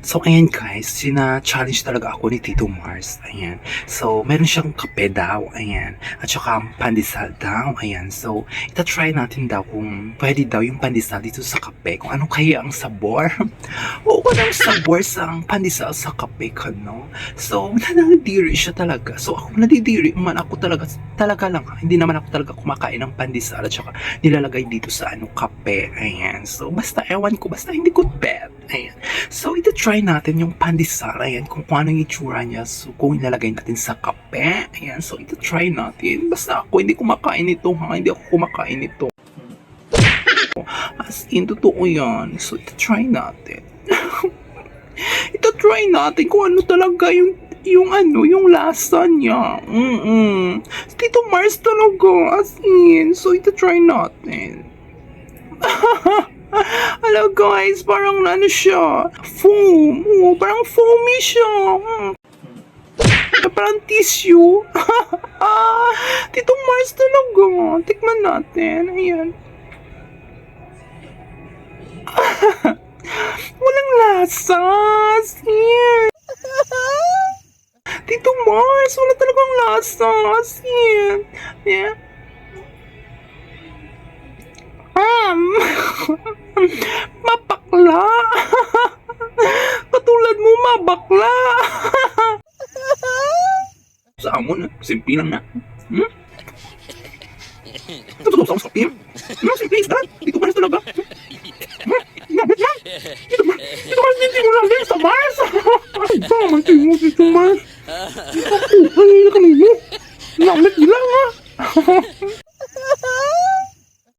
So, ayan guys, sina-challenge talaga ako ni Tito Mars. Ayan. So, meron siyang kape daw. Ayan. At saka pandesal daw. Ayan. So, ita-try natin daw kung pwede daw yung pandesal dito sa kape. Kung ano kaya ang sabor. o kung anong sabor sa pandesal sa kape ka, no? So, nadidiri siya talaga. So, ako nadidiri man ako talaga. Talaga lang. Hindi naman ako talaga kumakain ng pandesal at saka nilalagay dito sa ano kape. Ayan. So, basta ewan ko. Basta hindi ko bet. Ayan. So, ito try natin yung pandesal. Ayan, kung paano yung itsura niya. So, kung ilalagay natin sa kape. Ayan, so ito try natin. Basta ako, hindi kumakain ito ha. Hindi ako kumakain ito. As in, totoo yan. So, ito try natin. ito try natin kung ano talaga yung yung ano, yung lasa niya. Mm-mm. Tito Mars talaga. As in. So, ito try natin. Hello guys, parang ano siya, foam. Oh, parang foamy siya. Mm. Parang tissue. ah, Tito Mars talaga. Tikman natin. Ayan. Walang lasa. Asin. Tito Mars, wala talagang lasa. Asin. Yeah. Um, Mapakla! Katulad mo, mabakla! Saan mo na? Simpi lang na. Hmm? Totoo sa usap yun? No, simpi is that? Dito ka na talaga? Hmm? Nabit lang? Dito ba? Dito ba? Hindi mo lang din sa Mars? Ay, saan man kayo mo dito, Mars? Dito ako, kanina kanina. Nabit lang ha? Ah.